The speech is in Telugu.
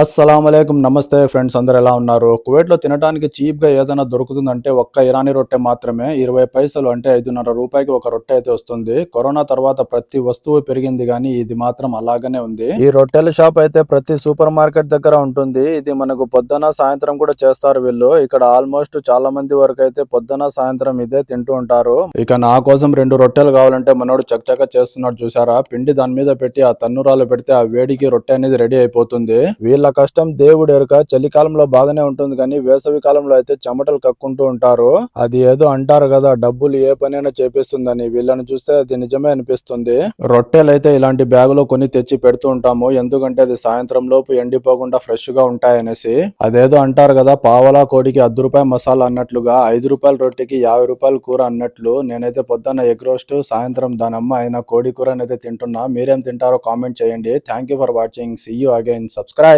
అస్సలం నమస్తే ఫ్రెండ్స్ అందరు ఎలా ఉన్నారు? కువైట్లో తినడానికి చీప్గా ఏదైనా దొరుకుతుందంటే ఒక్క ఇరానీ రొట్టె మాత్రమే. ఇరవై పైసలు అంటే ఐదున్నర రూపాయికి ఒక రొట్టె అయితే వస్తుంది. కరోనా తర్వాత ప్రతి వస్తువు పెరిగింది కానీ ఇది మాత్రం అలాగనే ఉంది. ఈ రొట్టెల షాప్ అయితే ప్రతి సూపర్ మార్కెట్ దగ్గర ఉంటుంది. ఇది మనకు పొద్దున సాయంత్రం కూడా చేస్తారు వీళ్ళు. ఇక్కడ ఆల్మోస్ట్ చాలా మంది వరకు అయితే పొద్దున సాయంత్రం ఇదే తింటూ ఉంటారు. ఇక నా కోసం రెండు రొట్టెలు కావాలంటే మనోడు చకచక చేస్తున్నాడు చూసారా పిండి దాని మీద పెట్టి ఆ తన్నురాలు పెడితే ఆ వేడికి రొట్టె అనేది రెడీ అయిపోతుంది. వీళ్ళ కష్టం దేవుడు ఎరుక. చలికాలంలో బాగానే ఉంటుంది కానీ వేసవి కాలంలో అయితే చెమటలు కక్కుంటూ ఉంటారు. అది ఏదో అంటారు కదా డబ్బులు ఏ పనైనా చేపిస్తుందని. వీళ్ళని చూస్తే అది నిజమే అనిపిస్తుంది. రొట్టెలు అయితే ఇలాంటి బ్యాగులో కొని తెచ్చి పెడుతూ ఉంటాము. ఎందుకంటే అది సాయంత్రం లోపు ఎండిపోకుండా ఫ్రెష్గా ఉంటాయనేసి. అదేదో అంటారు కదా పావలా కోడికి అర్ధ రూపాయ మసాలా అన్నట్లుగా ఐదు రూపాయల రొట్టెకి యాభై రూపాయల కూర అన్నట్లు. నేనైతే పొద్దున్న ఎగ్ రోస్ట్ సాయంత్రం దానమ్మ అయిన కోడి కూర అయితే తింటున్నా. మీరేం తింటారో కామెంట్ చేయండి. Thank you for watching. See you again subscribe